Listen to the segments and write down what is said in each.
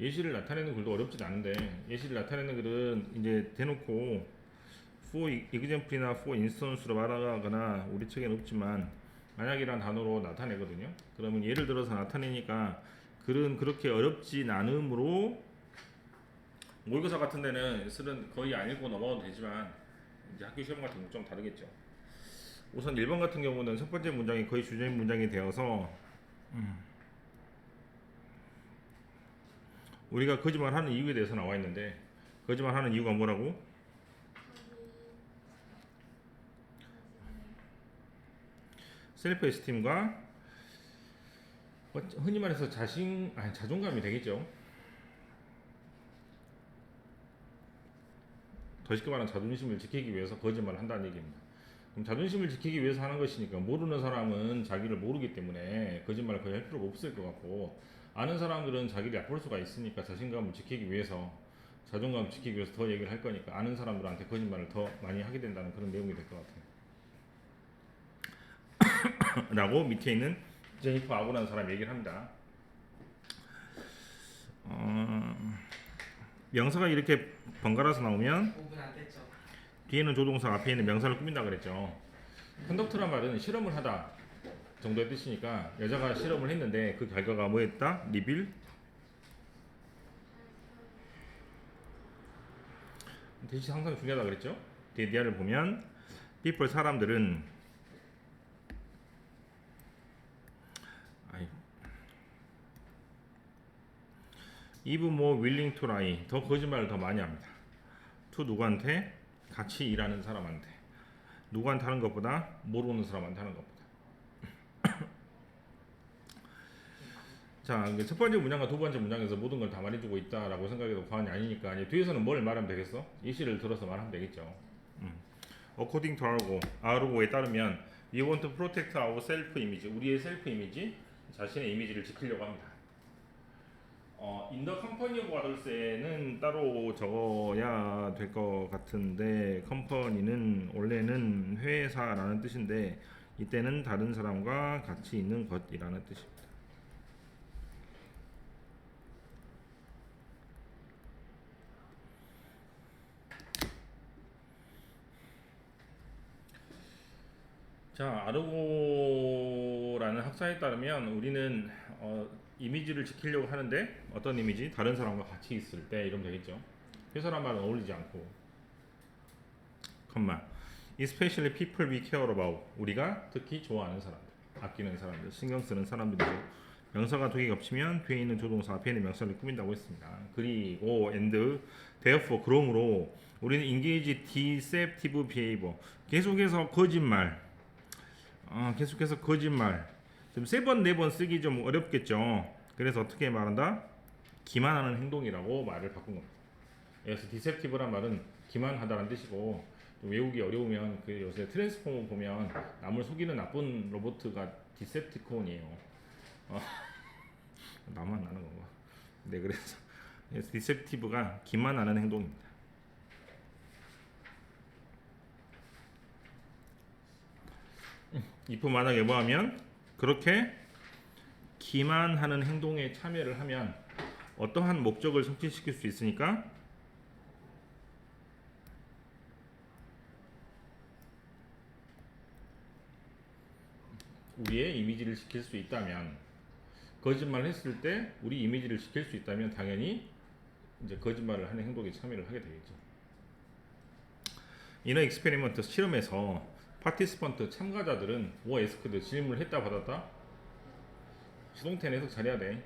예시를 나타내는 글도 어렵진 않은데 예시를 나타내는 글은 이제 대놓고 for example이나 for instance로 말하거나 우리 책에는 없지만 만약이란 단어로 나타내거든요. 그러면 예를 들어서 나타내니까 글은 그렇게 어렵진 않으므로 모의고사 같은 데는 실은 거의 안 읽고 넘어가도 되지만 이제 학교 시험 같은 건 좀 다르겠죠. 우선 1번 같은 경우는 첫 번째 문장이 거의 주제인 문장이 되어서 음, 우리가 거짓말하는 이유에 대해서 나와 있는데 거짓말하는 이유가 뭐라고? 셀프 에스팀과 어, 흔히 말해서 자신 아니 자존감이 되겠죠. 더 쉽게 말하면 자존심을 지키기 위해서 거짓말을 한다는 얘기입니다. 그럼 자존심을 지키기 위해서 하는 것이니까 모르는 사람은 자기를 모르기 때문에 거짓말을 거의 할 필요가 없을 것 같고 아는 사람들은 자기를 얕볼 수가 있으니까 자신감을 지키기 위해서 자존감 지키기 위해서 더 얘기를 할 거니까 아는 사람들한테 거짓말을 더 많이 하게 된다는 그런 내용이 될 것 같아요. 라고 밑에 있는 제니퍼 아고라는 사람이 얘기를 합니다. 어, 명사가 이렇게 번갈아서 나오면 5분 안 됐죠. 뒤에는 조동사 앞에 있는 명사를 꾸민다 그랬죠. 컨덕트란 말은 실험을 하다 정도의 뜻이니까 여자가 실험을 했는데 그 결과가 뭐였다? 리빌 대시 항상 중요하다 그랬죠. 뒤에 디아를 보면 people 사람들은 even more willing to lie 더 거짓말을 더 많이 합니다. to 누구한테 같이 일하는 사람한테 누구한테 하는 것보다 모르는 사람한테 하는 것보다 자, 첫 번째 문장과 두 번째 문장에서 모든 걸 다 말해주고 있다라고 생각해도 과언이 아니니까 이제 뒤에서는 뭘 말하면 되겠어? 예시를 들어서 말하면 되겠죠. 음. According to Argo, Argo에 따르면 we want to protect our self image, 우리의 셀프 이미지, 자신의 이미지를 지키려고 합니다. 어, the company of others에는 따로 적어야 될 것 같은데 컴퍼니는 원래는 회사라는 뜻인데 이때는 다른 사람과 같이 있는 것이라는 뜻입니다. 자, 아르고라는 학사에 따르면 우리는 어, 이미지를 지키려고 하는데 어떤 이미지? 다른 사람과 같이 있을 때 이러면 되겠죠. 회사란 말은 어울리지 않고. 컴마. Especially people we care about. 우리가 특히 좋아하는 사람들, 아끼는 사람들, 신경 쓰는 사람들이죠. 명사가 두 개 겹치면 뒤에 있는 조동사 앞에 있는 명사를 꾸민다고 했습니다. 그리고 and therefore 그러므로 우리는 engage deceptive behavior. 계속해서 거짓말. 아, 계속해서 거짓말. 좀 세 번, 네 번 쓰기 좀 어렵겠죠. 그래서 어떻게 말한다? 기만하는 행동이라고 말을 바꾼 겁니다. 그래서 디셉티브란 말은 기만하다는 뜻이고 좀 외우기 어려우면 그 요새 트랜스포머 보면 남을 속이는 나쁜 로봇가 디셉티콘이에요. 어, 나만 나는 건가? 네, 그래서 디셉티브가 기만하는 행동입니다. If 만약에 뭐 하면 그렇게 기만하는 행동에 참여를 하면 어떠한 목적을 성취시킬 수 있으니까 우리의 이미지를 지킬 수 있다면 거짓말을 했을 때 우리 이미지를 지킬 수 있다면 당연히 이제 거짓말을 하는 행동에 참여를 하게 되겠죠. 이너 익스페리먼트 실험에서 파티스펀트 참가자들은 오 에스크드 질문을 했다 받았다? 수동태 해석 잘해야 돼.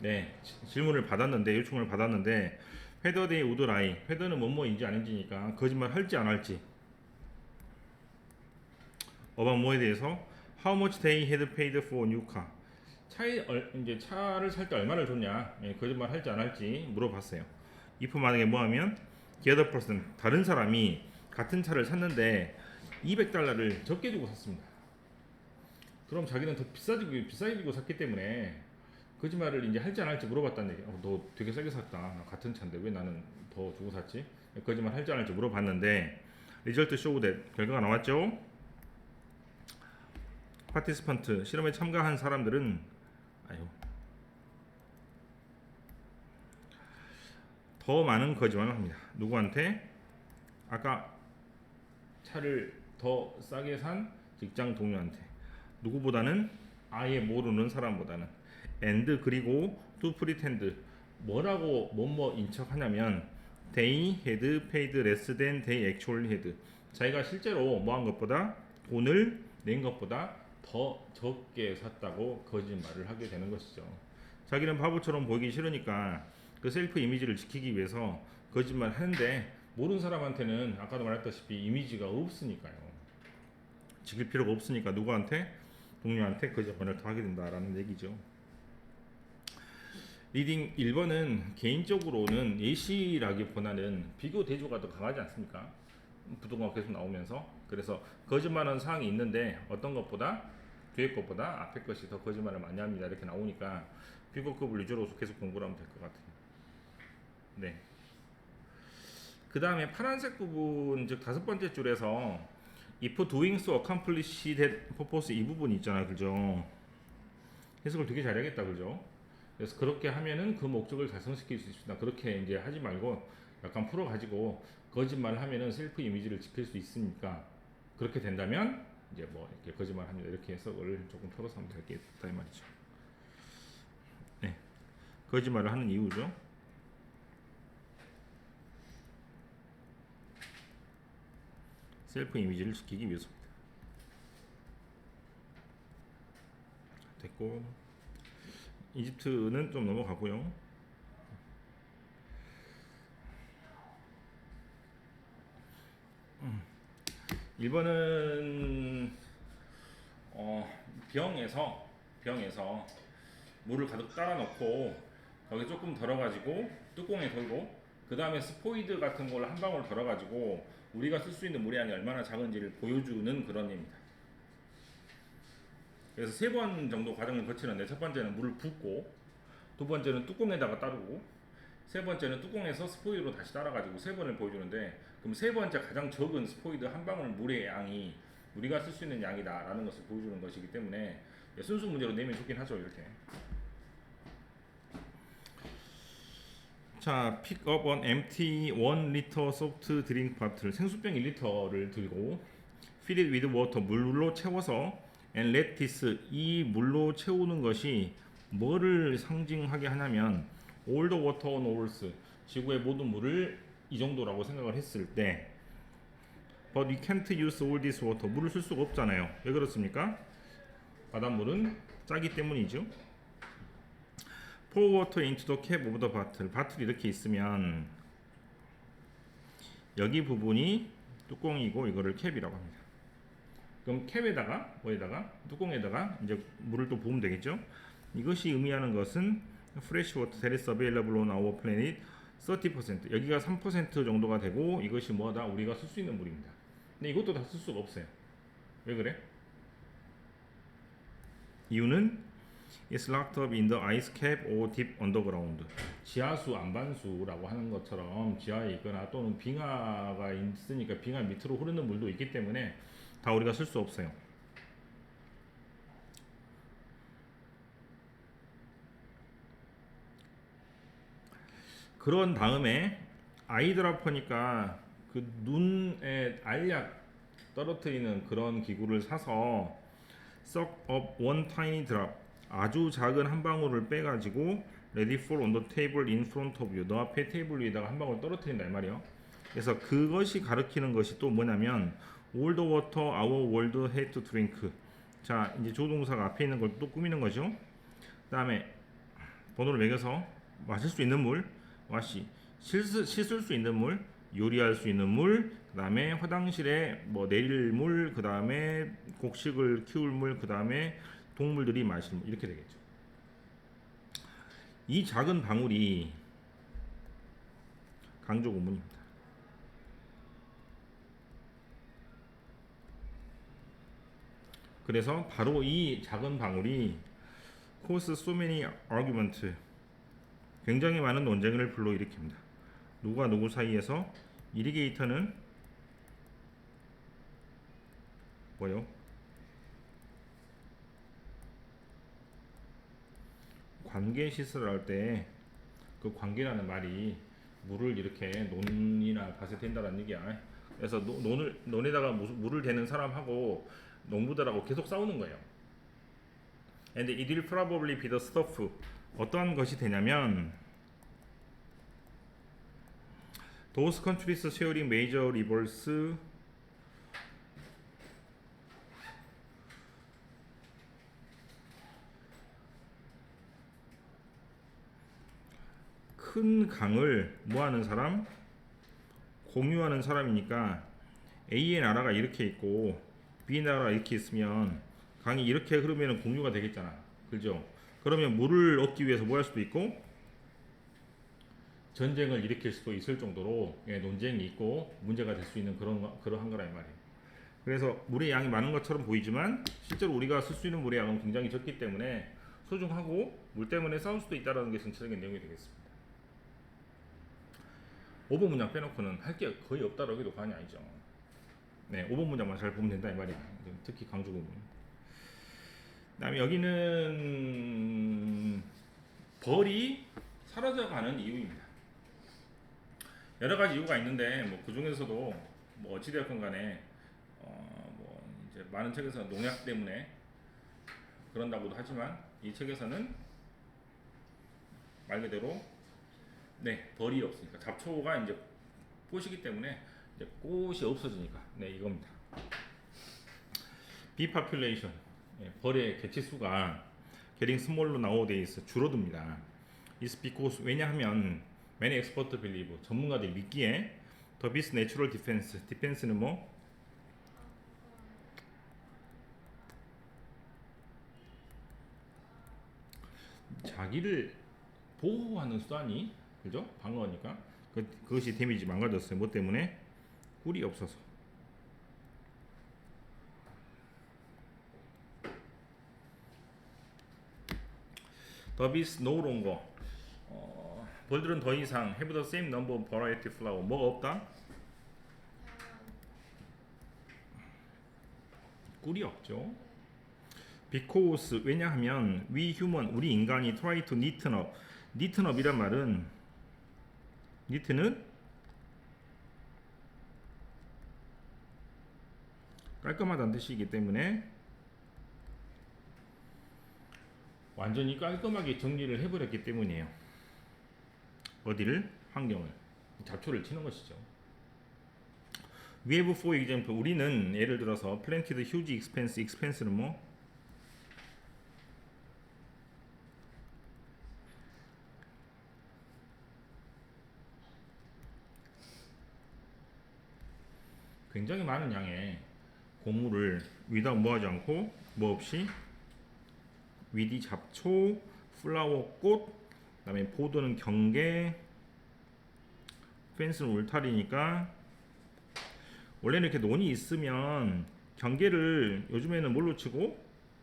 네 지- 질문을 받았는데 요청을 받았는데 회더 데이 우드 라이. 회더는 뭐뭐인지 아닌지니까 거짓말 할지 안 할지. 어반 뭐에 대해서 how much they had paid for new car 차에 얼, 이제 차를 살 때 얼마를 줬냐? 예, 거짓말 할지 안 할지 물어봤어요. if 만약에 뭐 하면 the other person 다른 사람이 같은 차를 샀는데 200달러를 적게 주고 샀습니다. 그럼 자기는 더 비싸지고 비싸게 주고 샀기 때문에 거짓말을 이제 할지 안 할지 물어봤다는 얘기. 어, 너 되게 싸게 샀다. 나 같은 차인데 왜 나는 더 주고 샀지? 거짓말 할지 안 할지 물어봤는데 리절트 쇼우 대 결과가 나왔죠. 파티스펀트 실험에 참가한 사람들은 아유 더 많은 거짓말을 합니다. 누구한테? 아까 차를 더 싸게 산 직장 동료한테. 누구보다는 아예 모르는 사람보다는. and 그리고 to pretend 뭐라고 뭐뭐 인 척 하냐면 they had paid less than. 자기가 실제로 뭐 한 것보다 돈을 낸 것보다 더 적게 샀다고 거짓말을 하게 되는 것이죠. 자기는 바보처럼 보이기 싫으니까 그 셀프 이미지를 지키기 위해서 거짓말 하는데 모르는 사람한테는 아까도 말했다시피 이미지가 없으니까요. 지킬 필요가 없으니까 누구한테 동료한테 거짓말을 더 하게 된다라는 얘기죠. 리딩 1번은 개인적으로는 예시라기보다는 비교 대조가 더 강하지 않습니까? 부동가 계속 나오면서 그래서 거짓말하는 사항이 있는데 어떤 것보다 뒤에 것보다 앞에 것이 더 거짓말을 많이 합니다 이렇게 나오니까 비교급을 위주로 계속 공부를 하면 될 것 같아요. 네. 그 다음에 파란색 부분 즉 다섯 번째 줄에서 if doing so accomplish that purpose 이 부분 있잖아요, 그죠? 해석을 되게 잘하겠다, 그죠? 그래서 그렇게 하면은 그 목적을 달성시킬 수 있습니다. 그렇게 이제 하지 말고 약간 풀어가지고 거짓말을 하면은 셀프 이미지를 지킬 수 있으니까 그렇게 된다면 이제 뭐 이렇게 거짓말 합니다. 이렇게 해석을 조금 풀어서 하면 되겠다 이 말이죠. 네, 거짓말을 하는 이유죠. 셀프 이미지를 지키기 위해서입니다. 됐고 이집트는 좀 넘어가고요. 음. 1번은 어, 병에서 병에서 물을 가득 따라 놓고 거기 조금 덜어가지고 뚜껑에 걸고 그 다음에 스포이드 같은 걸 한 방울 덜어가지고 우리가 쓸 수 있는 물의 양이 얼마나 작은지를 보여주는 그런 예입니다. 그래서 세 번 정도 과정을 거치는데 첫 번째는 물을 붓고 두 번째는 뚜껑에다가 따르고 세 번째는 뚜껑에서 스포이드로 다시 따라가지고 세 번을 보여주는데 그럼 세 번째 가장 적은 스포이드 한 방울 물의 양이 우리가 쓸 수 있는 양이다라는 것을 보여주는 것이기 때문에 순수 문제로 내면 좋긴 하죠 이렇게. 자, pick up an empty 1 liter soft drink bottle 생수병 1리터를 들고 fill it with water 물로 채워서 and let this 이 물로 채우는 것이 뭐를 상징하게 하냐면 all the water on earth 지구의 모든 물을 이 정도라고 생각을 했을 때 but we can't use all this water 물을 쓸 수가 없잖아요 왜 그렇습니까? 바닷물은 짜기 때문이죠 pour water into the cap of the bottle 바틀이 이렇게 있으면 여기 부분이 뚜껑이고 이거를 캡이라고 합니다 그럼 캡에다가 뭐에다가 뚜껑에다가 이제 물을 또 부으면 되겠죠. 이것이 의미하는 것은 fresh water that is available on our planet 30% 여기가 3% 정도가 되고 이것이 뭐다 우리가 쓸 수 있는 물입니다. 근데 이것도 다 쓸 수가 없어요. 왜 그래? 이유는 it's locked up in the ice cap or deep underground. 지하수 안반수라고 하는 것처럼 지하에 있거나 또는 빙하가 있으니까 빙하 밑으로 흐르는 물도 있기 때문에 다 우리가 쓸 수 없어요. 그런 다음에 아이드라퍼니까 그 눈에 알약 떨어뜨리는 그런 기구를 사서 suck up one tiny drop 아주 작은 한 방울을 빼가지고 ready for on the table in front of you 너 앞에 테이블 위에다가 한 방울 떨어뜨린다 이 말이에요. 그래서 그것이 가르치는 것이 또 뭐냐면 all the water our world had to drink. 자, 이제 조동사가 앞에 있는 걸 또 꾸미는 거죠. 그 다음에 번호를 매겨서 마실 수 있는 물, 와시, 씻을, 씻을 수 있는 물, 요리할 수 있는 물, 그 다음에 화장실에 뭐 내릴 물, 그 다음에 곡식을 키울 물, 그 다음에 동물들이 물 이렇게 되겠죠. 이 작은 방울이 강조 구문입니다. 그래서 바로 이 작은 방울이 cause so many argument 굉장히 많은 논쟁을 불러일으킵니다. 누가 누구 사이에서 이리게이터는 뭐요? 관계 시설을 할 때 그 관계라는 말이 물을 이렇게 논이나 밭에 댄다는 얘기야. 그래서 노- 논을 논에다가 무- 물을 대는 사람하고 농부들하고 계속 싸우는 거예요. And it will probably be the stuff. 어떠한 것이 되냐면 those countries sharing major rivers 큰 강을 뭐하는 사람? 공유하는 사람이니까 A의 나라가 이렇게 있고 B의 나라가 이렇게 있으면 강이 이렇게 흐르면 공유가 되겠잖아. 그죠? 그러면 물을 얻기 위해서 뭐 할 수도 있고 전쟁을 일으킬 수도 있을 정도로 예, 논쟁이 있고 문제가 될 수 있는 그런 거- 그러한 거란 말이에요. 그래서 물의 양이 많은 것처럼 보이지만 실제로 우리가 쓸 수 있는 물의 양은 굉장히 적기 때문에 소중하고 물 때문에 싸울 수도 있다는 게 전체적인 내용이 되겠습니다. 5번 문장 빼놓고는 할 게 거의 없다라고 해도 과언이 아니죠. 네, 5번 문장만 잘 보면 된다 이 말이야. 특히 강조 부분. 그다음에 여기는 벌이 사라져가는 이유입니다. 여러 가지 이유가 있는데 뭐 그 중에서도 뭐 어찌되었건 간에 어 뭐 이제 많은 책에서 농약 때문에 그런다고도 하지만 이 책에서는 말 그대로 네 벌이 없으니까 잡초가 이제 꽃이기 때문에 이제 꽃이 없어지니까 네 이겁니다. 비파퓰레이션 예, 벌의 개체 수가 getting smaller nowadays 줄어듭니다. is because 왜냐하면 many expert believe 전문가들이 믿기에 the best natural defense defense는 뭐 자기를 보호하는 수단이 그죠 방어니까 그, 그것이 데미지 망가졌어요 뭐 때문에 꿀이 없어서 더비스 longer 어, 벌들은 더 이상 have the same number of variety flower 뭐가 없다? 꿀이 없죠. because 왜냐하면 we human 우리 인간이 try to neaten up neaten up이란 말은 neat는 깔끔하다는 뜻이기 때문에 완전히 깔끔하게 정리를 해버렸기 때문이에요. 어디를? 환경을. 잡초를 치는 것이죠. We have for example, 우리는 예를 들어서 planted huge expense, expense는 뭐? 굉장히 많은 양의 고물을 위다 뭐하지 않고 뭐 없이 위디 잡초, 플라워 꽃, 그다음에 포도는 경계, 펜스는 울타리니까 원래는 이렇게 논이 있으면 경계를 요즘에는 뭘로 치고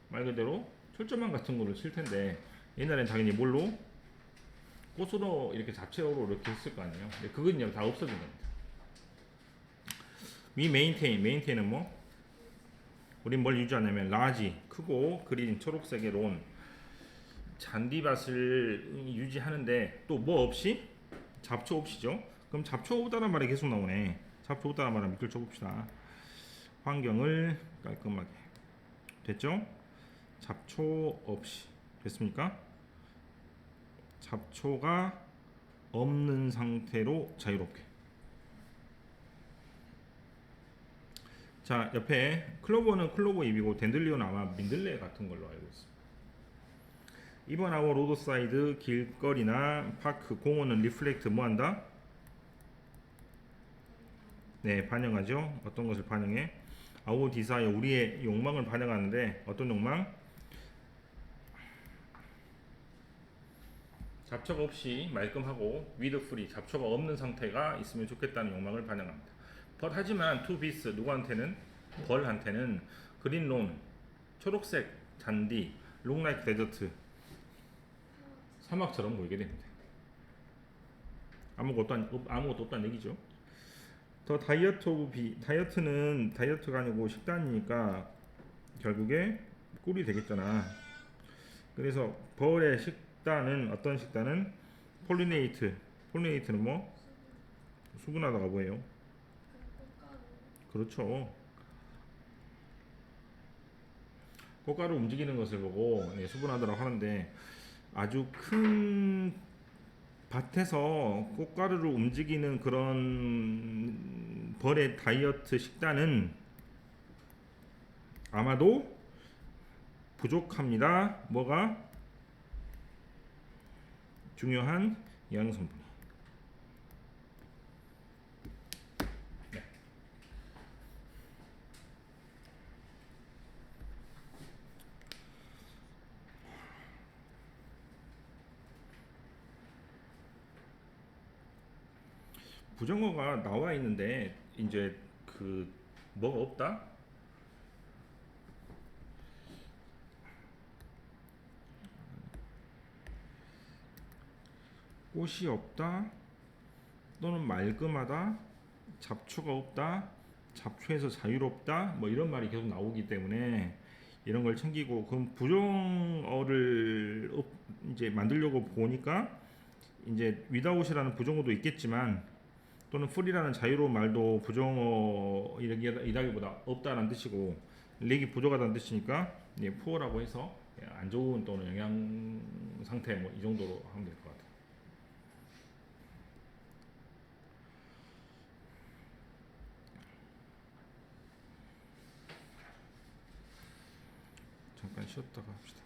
말 그대로 철조망 같은 거를 칠 텐데 옛날엔 당연히 뭘로 꽃으로 이렇게 잡채로 이렇게 했을 거 아니에요. 근데 그건 이제 다 없어진 겁니다. 위 메인테인, 메인테인은 뭐? 우린 뭘 유지하냐면 라지 크고 그린 초록색의 론 잔디밭을 유지하는데 또 뭐 없이 잡초 없이죠. 그럼 잡초 없다는 말이 계속 나오네. 잡초 없다는 말을 밑줄 쳐봅시다. 환경을 깔끔하게 됐죠? 잡초 없이 됐습니까? 잡초가 없는 상태로 자유롭게. 자 옆에 클로버는 클로버 잎이고 덴들리온은 아마 민들레 같은 걸로 알고 있습니다. 이번 아워 로드사이드 길거리나 파크 공원은 리플렉트 뭐한다? 네 반영하죠. 어떤 것을 반영해? 아워 디사이어 우리의 욕망을 반영하는데 어떤 욕망? 잡초가 없이 말끔하고 위드 프리 잡초가 없는 상태가 있으면 좋겠다는 욕망을 반영합니다. But 하지만 투 비스 누구한테는 벌한테는 그린 론 초록색 잔디 롱라이크 데저트 사막처럼 보이게 됩니다. 아무것도 안, 없- 아무것도 없다는 얘기죠. 더 다이어트 오브 비 다이어트는 다이어트가 아니고 식단이니까 결국에 꿀이 되겠잖아. 그래서 벌의 식단은 어떤 식단은 폴리네이트 폴리네이트는 뭐 수분하다가 뭐예요? 그렇죠. 꽃가루 움직이는 것을 보고 네, 수분하다라고 하는데 아주 큰 밭에서 꽃가루를 움직이는 그런 벌의 다이어트 식단은 아마도 부족합니다. 뭐가 중요한 영양 성분이. 부정어가 나와 있는데 이제 그 뭐가 없다? 꽃이 없다? 또는 말끔하다? 잡초가 없다? 잡초에서 자유롭다? 뭐 이런 말이 계속 나오기 때문에 이런 걸 챙기고 그럼 부정어를 업- 이제 만들려고 보니까 이제 위다웃이라는 부정어도 있겠지만 또는 풀이라는 자유로운 말도 부정어 이라기- 이라기보다 없다는 뜻이고 렉이 부족하다는 뜻이니까 예, 푸어라고 해서 예, 안 좋은 또는 영양 상태 뭐 이 정도로 하면 될 것 같아요. 잠깐 쉬었다가 합시다.